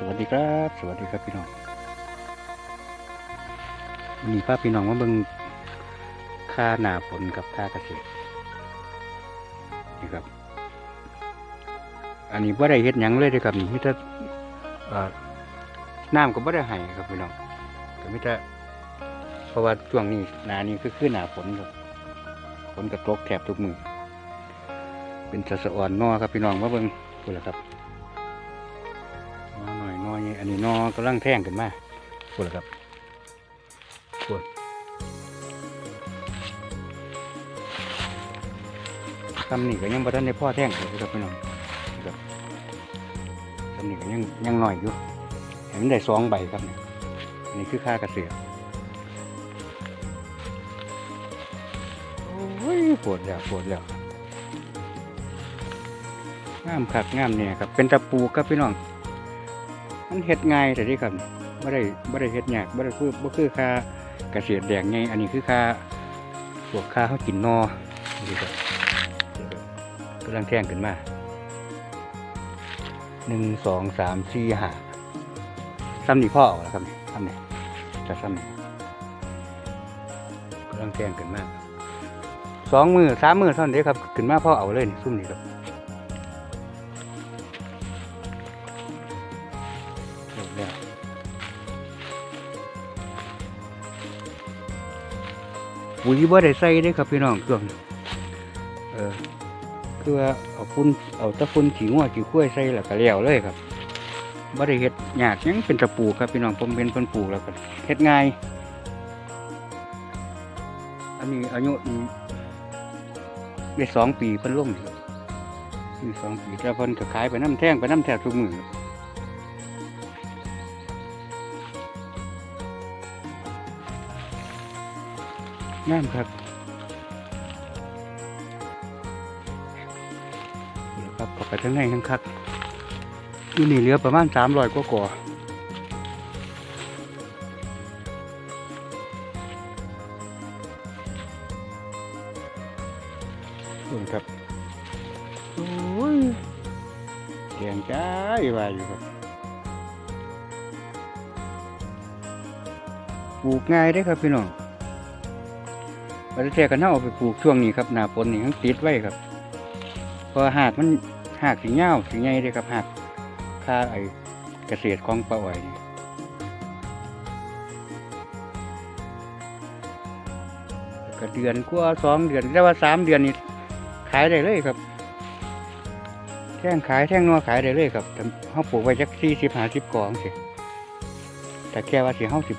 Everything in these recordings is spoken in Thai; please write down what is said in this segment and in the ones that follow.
สวัสดีครับ สวัสดีครับพี่น้องวันนี้าพี่น้องมาเบิ่งค่าหนาฝนกับค่าเกษตรนี่ครับ อันนี้บ่ได้เฮ็ดหยังเลยเด้อครับนี่มีแต่เอ่อน้ำก็บ่ได้ให้ครับพี่น้องก็มีแต่เพราะว่าช่วงนี้หนานี้คือคือหนาฝนครับฝนก็ตกแทบทุกมือเป็นสะสะอ่อนนอครับพี่น้องมาเบิ่งพุ่นล่ะครับ อยนอนี่อันนี้นอกำลังแท่งขึ้นมาพูดแล้วครับพูดคำนี้ก็ยังบ่ทันได้พ่อแท่งเลยครับพี่น้องครับคำนี้ก็ยังยังหน่อยอยู่เห็นมันได้สองใบครับเนี่ยอันนี้คือค่าเกษตรโอ้ยปวดแล้วปวดแล้วงามคักงามเนี่ยครับ เป็นตะปูครับพี่น้อง มันเฮ็ดง่ายแต่ที่ครับบ่ได้บ่ได้เฮ็ดยากบ่ได้คือบ่คือค่าเกษตรแดงไงอันนี้คือค่าพวกค่าเฮากินนอนี่ครับกำลังแท่งขึ้นมาหนึ่งสองสามสี่ห้าซ้ำนี่พ่อเอาแล้วครับนี่ซ้ำนี่จะซ้ำนี่กำลังแท่งขึ้นมาสองมือสามมือเท่านั้นเด้ครับขึ้นมาพ่อเอาเลยนี่ซุ่มนี่ครับ ปุ๋ยบ่ได้ใส่เด้ครับพี่น้องเครื่องเออคือว่าเอาฝุ่นเอาตะฝุ่นขี้งัวขี้ข้วยใส่แล้วก็แล้วเลยครับบ่ได้เฮ็ดหยากยังเป็นตะปูครับพี่น้องผมเป็นเพิ่นปลูกแล้วก็เฮ็ดง่าย อันนี้อายุได้สองปีเพิ่นลงครับสองปีแต่เพิ่นก็ขายไปน้ำแท่งไปน้ำแทบทุกมือ งามครับเดี๋ยวครับเข้าไปข้งในทั้งคักอยู่นี่เหลือประมาณสามร้อยกว่าก่อส่วนครับโอ้ยแกงจ้ายว่าอยู่ครับปลูกง่ายได้ครับพี่น้อง ประเทศกันเอาไปปลูกช่วงนี้ครับหนาฝนนี่ทั้งติดไว้ครับพราะหากมันหากสีเงาสีใหญ่เลยครับหากค่าไอเกษตรของป้าอ้อยนี่ก็เดือนกว่าสองเดือนแต่ว่าสามเดือนนี่ขายได้เลยครับแท่งขายแท่งนัวขายได้เลยครับแต่เขาปลูกไว้จักสี่สิบห้าสิบกองสิแต่แค่ว่าสิเขาสิบ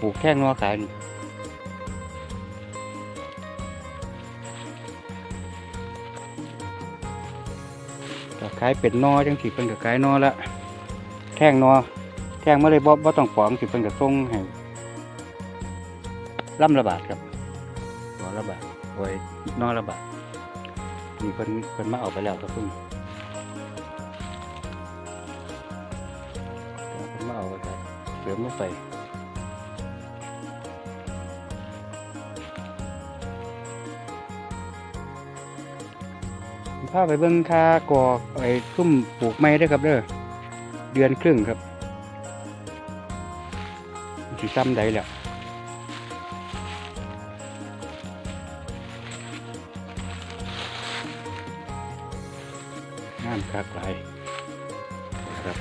ปลูกแท่งนัวขายนี่ ขายเป็ดนอจังสิเพิ่นก็ขายนอละแท่งนอแท่งมาเลยบ่บ่ต้องปองสิเพิ่นก็ส่งให้ลำละบาทครับนอละบาทโอ้ยนอละบาทนี่เพิ่นเพิ่นมาเอาไปแล้วครับเพิ่นเพิ่นมาเอาไปครับเสริมลงไป พาไปเบิ่งค่ากอกไอ้ซุ่มปลูกไม้ด้อครับเด้อเดือนครึ่งครับสิซ้ำใดแล้วงามคักหลายครับ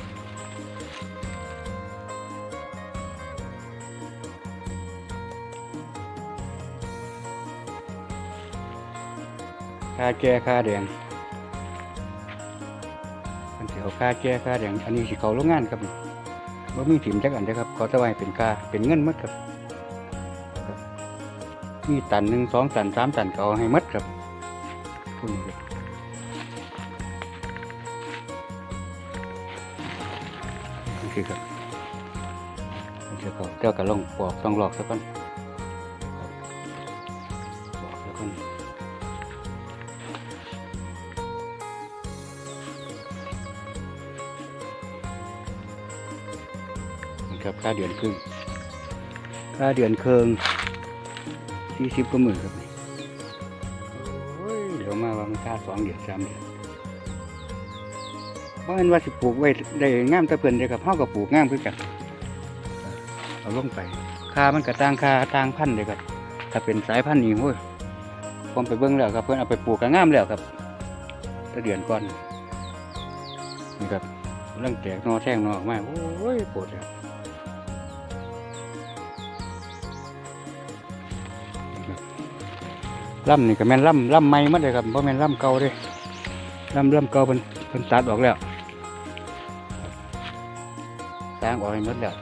ค่าแก่ค่าแดง ค่าแจ้ค่าอย่างอันนี้สิเขาโรงงานครับว่ามีถิ่มจักอันนะครับเขาจะไว้เป็นค่าเป็นเงินมัดครับมีตันหนึ่งสองตันสามตันเขาให้มัดครับคุณคือครับเจ้าเขาเจ้ากระลงปอกต้องหลอกสักก่อน ครับค่าเดือนครึ่งค่าเดือนเคืองสี่สิบกว่าหมื่นครับนี่ยเดี๋ยวมาว่ามันค่าสองเดือนสามเดือนเพราะเห็นว่าสิปลูกไว้ได้งามตะเพิ่นได้กับเฮาก็ปลูกงามคือกันเอาลงไปค่ามันก็ต่างค่าต่างพันธุ์เลยครับ ถ้าเป็นสายพันธุ์นี้โอ้ยผมไปเบิ่งแล้วครับเพิ่อนเอาไปปลูกก็งามแล้วครับตะเดือนก่อนนี่ครับเรื่องแตกนอแท่งนอออกมาโอ้ยปวดครับ ล่ำนี่ก็แม่นล่ำล่ำใหม่หมาเลยครับเพราะแม่นล่ำเก่าเด้ลำลำเก่าเพิ่นเพิ่นตัดออกแล้วสร้างออกให้หมดแล้ว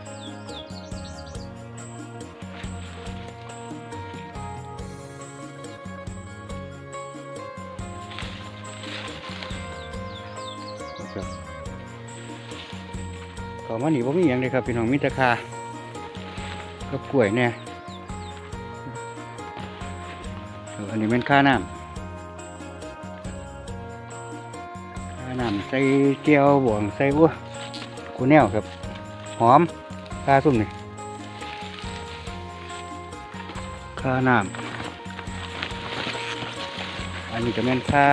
ก็มาหนีบ่มีอย่างเลยครับพี่น้องมีแต่คากับกล้วยเนี่ย อันนี้เป็นค่าน้ำค่าน้ำใส่เจียวบ่วงใส่บัวกูแนวครับ หอมคาซุ่มนี่คาน้ำอันนี้ก็เป็นคา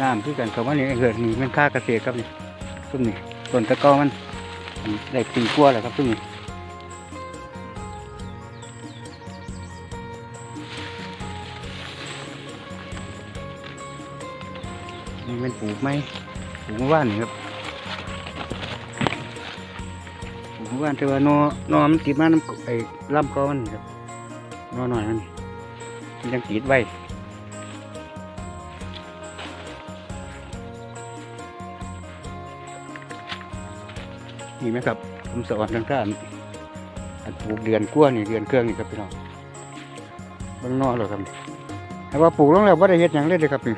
น้ำคือกันเขาว่านี่เกิดนี่เป็นคาเกษตรครับนี่ซุ่มนี่ต้นตะกอมันอันนี้ได้ปีกว่าแล้วครับซุ่มนี่ นี่เป็นปลูกไหมปลูกมะว่านครับผมว่านแต่ว่านอนอมันติดมาน้ำไอ้ลำคอมันครับนอหน่อยมันยังติดไว้นี่ไหมครับผมสอนทางด้านอันปลูกเดือนกล้วยนี่เดือนเครื่องนี่ครับพี่น้องเบางนอเลยครับแต่ว่าปลูกลงแล้วว่าได้เฮ็ดหยังเลยเลยครับนี่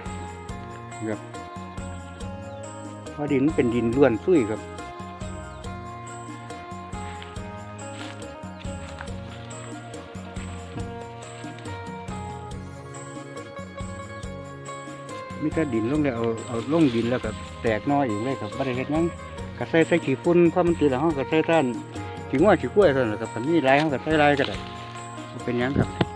ครับ ราะดินมันเป็นดินล้วนซุยครับมีแต่ดินลงแล้วเอาเอาลงดินแล้วก็แตกหนอยอีกเลยครับบ่ได้เฮ็ดหยังก็ใส่ใส่ขี้ฝุ่นเพราะมันติดแล้วเฮาก็ใส่ท่านขี้งัวขี้กล้วยเท่านั้นแหละครับคันมีลายเฮาก็ใส่ลายก็ได้เป็นยังครับ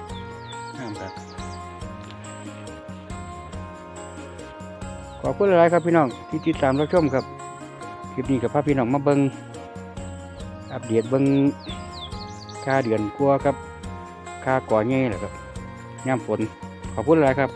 ขอบคุณหลายครับพี่น้องที่ติดตามรับชมครับคลิปนี้กับพาพี่น้องมาเบิ่งอัปเดตเบิ่งค่าเดือนกลัวครับค่าก่อเงี้ยแหละครับยามฝนขอบคุณหลายครับ